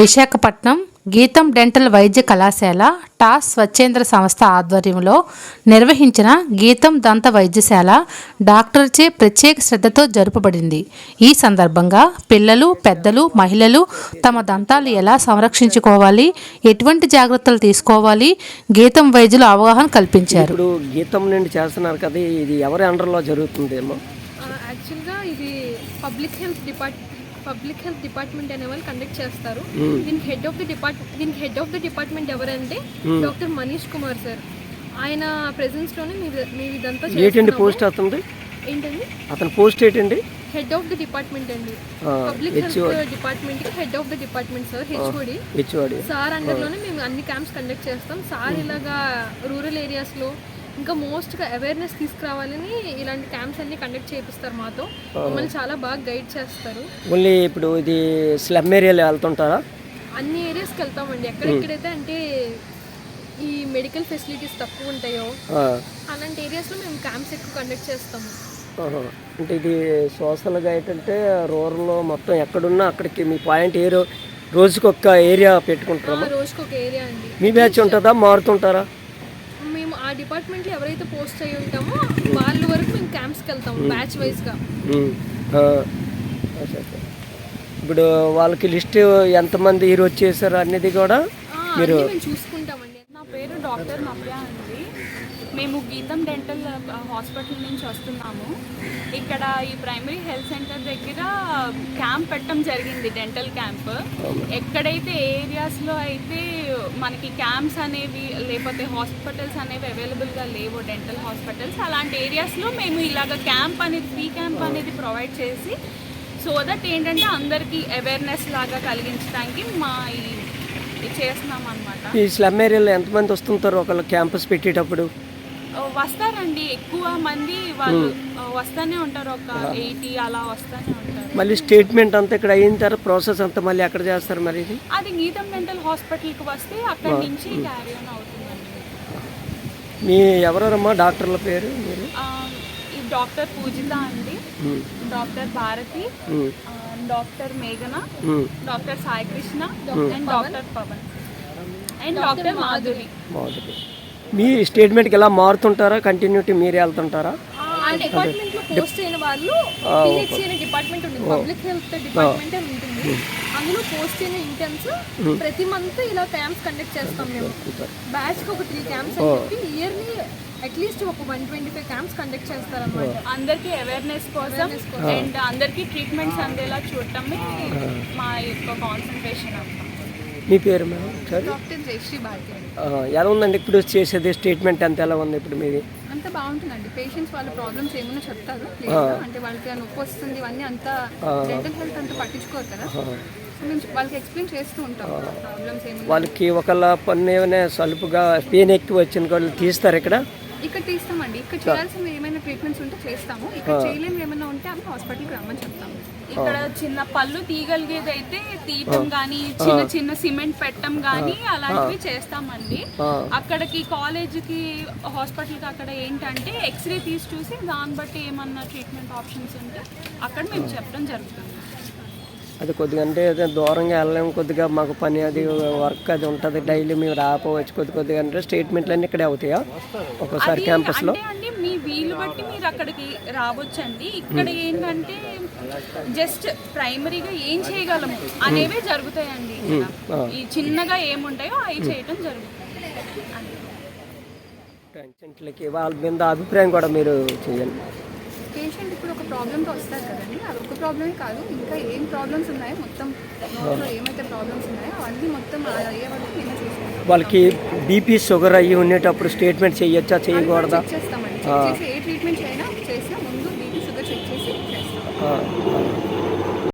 విశాఖపట్నం గీతం డెంటల్ వైద్య కళాశాల టాస్ స్వచ్ఛేంద్ర సంస్థ ఆధ్వర్యంలో నిర్వహించిన గీతం దంత వైద్యశాల డాక్టర్చే ప్రత్యేక శ్రద్ధతో జరుపబడింది. ఈ సందర్భంగా పిల్లలు పెద్దలు మహిళలు తమ దంతాలు ఎలా సంరక్షించుకోవాలి ఎటువంటి జాగ్రత్తలు తీసుకోవాలి గీతం వైద్యులు అవగాహన కల్పించారు. ఇప్పుడు గీతం నుండి చేస్తున్నారు కదా ఇది ఎవరి అండర్లో జరుగుతుందేమో? యాక్చువల్గా ఇది public health depart public health department అనే వాళ్ళు కండక్ట్ చేస్తారు. దీనికి హెడ్ ఆఫ్ ది డిపార్ట్ దీనికి హెడ్ ఆఫ్ ది డిపార్ట్మెంట్ ఎవరంటే డాక్టర్ మనీష్ కుమార్ సార్. ఆయన ప్రెసెన్స్లోనే మీరు ఇదంతా ఏంటండి. పోస్ట్ అతనిది? ఏంటండి? అతని పోస్ట్ ఏంటండి? హెడ్ ఆఫ్ ది డిపార్ట్మెంట్ అండి. పబ్లిక్ హెల్త్ డిపార్ట్మెంట్కి head of the department sir HOD HOD sir అండర్లోనే మేము అన్ని క్యాంప్స్ కండక్ట్ చేస్తాం. సార్ ఇలాగా రూరల్ ఏరియాస్లో ఇంకా మోస్ట్గా అవేర్నెస్ తీసుకురావాలని ఇలాంటి క్యాంప్స్ అన్ని కండక్ట్ చేపిస్తారు మాతో. మమ్మల్ని చాలా బాగా గైడ్ చేస్తారు. ఓన్లీ ఇప్పుడు ఇది స్లమ్ ఏరియాలో వెళ్తుంటారా? అన్ని ఏరియాస్కి వెళ్తామండి. ఎక్కడెక్కడైతే అంటే ఈ మెడికల్ ఫెసిలిటీస్ తక్కువ ఉంటాయో అలాంటి ఏరియాస్లో మేము క్యాంప్స్ ఎక్కువ కండక్ట్ చేస్తాము. అంటే ఇది సోషల్గా ఏంటంటే రూరల్లో మొత్తం ఎక్కడున్నా అక్కడికి మీ పాయింట్ ఏ రో- రోజుకి ఒక్క ఏరియా పెట్టుకుంటారా? ఆ రోజుకి ఒక ఏరియా అండి. మీ బ్యాచ్ ఉంటుందా? మారుతుంటారా? డిపార్ట్మెంట్లో ఎవరైతే పోస్ట్ అయి ఉంటామో వాళ్ళ వరకు మేము క్యాంప్స్కి వెళ్తాము బ్యాచ్ వైజ్గా. ఇప్పుడు వాళ్ళకి లిస్ట్ ఎంతమంది ఈరోజు చేశారు అనేది కూడా మేము చూసుకుంటామండి. నా పేరు డాక్టర్ నవ్య అండి. మేము గీతం డెంటల్ హాస్పిటల్ నుంచి వస్తున్నాము. ఇక్కడ ఈ ప్రైమరీ హెల్త్ సెంటర్ దగ్గర క్యాంప్ పెట్టడం జరిగింది డెంటల్ క్యాంప్ ఎక్కడైతే ఏరియాస్లో అయితే మనకి క్యాంప్స్ అనేవి లేకపోతే హాస్పిటల్స్ అనేవి అవైలబుల్గా లేవు డెంటల్ హాస్పిటల్స్ అలాంటి ఏరియాస్లో మేము ఇలాగ క్యాంప్ అనేది ఫ్రీ క్యాంప్ అనేది ప్రొవైడ్ చేసి సో దట్ ఏంటంటే అందరికీ అవేర్నెస్ లాగా కలిగించడానికి మా ఈ చేస్తున్నాం అనమాట ఈ స్లమ్ ఏరియాలో ఎంతమంది వస్తుంటారు ఒకళ్ళు క్యాంపస్ పెట్టేటప్పుడు? వస్తారండి. ఎక్కువ మంది వాళ్ళు వస్తానే ఉంటారు. ఒక ఎయిటీ అలా వస్తానే ఉంటారు. మళ్ళీ స్టేట్మెంట్ అంతా ఇక్కడ అయిన తర్వాత ప్రాసెస్ అంతా మళ్ళీ ఎక్కడ చేస్తారు మరి ఇది? అది గీతం డెంటల్ హాస్పిటల్కి వస్తే అక్కడి నుంచి క్యారీ ఆన్ అవుతుందండి. మీ ఎవరెవరమ్మా? డాక్టర్ల పేరు మీరు? ఈ డాక్టర్ పూజిత అండి. డాక్టర్ భారతి. డాక్టర్ మేఘన. Doctor Sai Krishna. And doctor Pavan. And doctor Madhuri. బాగుంది మీ స్టేట్మెంట్కి ఎలా మారుతుంటారా? కంటిన్యూటీ మీరే వెళ్తుంటారా? ఆ డిపార్ట్మెంట్లో పోస్ట్ అయిన వాళ్ళు పిహెచ్సి అనే డిపార్ట్మెంట్ ఉంటుంది. పబ్లిక్ హెల్త్ డిపార్ట్మెంట్ ఉంటుంది. అందులో పోస్ట్ అయిన ఇంటర్న్స్ ప్రతి మంత్ ఇలా క్యాంప్స్ కండక్ట్ చేస్తాం మేము. బ్యాచ్కి ఒక త్రీ క్యాంప్స్ అని చెప్పి ఇయర్లీ అట్లీస్ట్ ఒక one twenty five camps conduct చేస్తారన్నమాట అందరికీ అవేర్నెస్ కోసం అండ్ అందరికీ ట్రీట్మెంట్స్ అందేలా చూడటమే మా యొక్క కాన్సన్ట్రేషన్ అంతా మీ పేరు మేడం? ఎలా ఉందండి? ఇప్పుడు చేసేది స్టేట్మెంట్ ఎంత ఎలా ఉంది ఇప్పుడు మీది? అంతా బాగుంటుందండి. పేషెంట్స్ వాళ్ళ ప్రాబ్లమ్స్ ఏమైనా చెప్తారు. అంటే వాళ్ళకి నొప్పి వస్తుంది ఇవన్నీ అంతా డెంటల్ హెల్త్ అంతా పట్టించుకోరు కదా. వాళ్ళకి ఎక్స్ప్లెయిన్ చేస్తూ ఉంటాం. ప్రాబ్లమ్స్ వాళ్ళకి ఒకళ్ళ పన్ను ఏమైనా సలుపుగా పెయిన్ ఎక్కువ వచ్చిన వాళ్ళు తీస్తారు ఇక్కడ. ఇక్కడ తీస్తామండి. ఇక్కడ చేయాల్సిన ఏమైనా ట్రీట్మెంట్స్ ఉంటే చేస్తాము. ఇక్కడ చేయలేము ఏమైనా ఉంటే అవి హాస్పిటల్కి రమ్మని చెప్తాము. ఇక్కడ చిన్న పళ్ళు తీయగలిగేది అయితే తీయటం కానీ చిన్న చిన్న సిమెంట్ పెట్టడం కానీ అలాంటివి చేస్తామండి. అక్కడికి కాలేజీకి హాస్పిటల్కి అక్కడ ఏంటంటే ఎక్స్రే తీసి చూసి దాన్ని బట్టి ఏమన్నా ట్రీట్మెంట్ ఆప్షన్స్ ఉంటే అక్కడ మేము చెప్పడం జరుగుతుంది. అది కొద్దిగా అంటే దూరంగా వెళ్ళలేము కొద్దిగా మాకు పని అది వర్క్ అది ఉంటుంది. డైలీ మేము రాపోవచ్చు కొద్ది కొద్దిగా అంటే స్టేట్మెంట్లు అన్నీ ఇక్కడే అవుతాయా? ఒక్కోసారి క్యాంపస్లో? అండి మీ వీలు బట్టి మీరు అక్కడికి రావచ్చండి. ఇక్కడ ఏంటంటే జస్ట్ ప్రైమరీగా ఏం చేయగలము అనేవే జరుగుతాయండి. ఈ చిన్నగా ఏముంటాయో అవి చేయటం జరుగుతుంది. వాళ్ళ మీద అభిప్రాయం కూడా మీరు చేయండి పేషెంట్ ఇప్పుడు ఒక ప్రాబ్లమ్తో వస్తారు కదండి. అది ఒక ప్రాబ్లమే కాదు. ఇంకా ఏం ప్రాబ్లమ్స్ ఉన్నాయో మొత్తం నోట్లో ఏమైతే ప్రాబ్లమ్స్ ఉన్నాయో అవన్నీ మొత్తం అయ్యే వరకు మేము చూసుకుంటాం వాళ్ళకి బీపీ షుగర్ అయ్యి ఉండేటప్పుడు స్టేట్మెంట్ చేయొచ్చా చేయకూడదా? చేస్తామండి. ఏ ట్రీట్మెంట్ చేసినా ముందు బీపీ షుగర్ చెక్ చేసి చేస్తాం.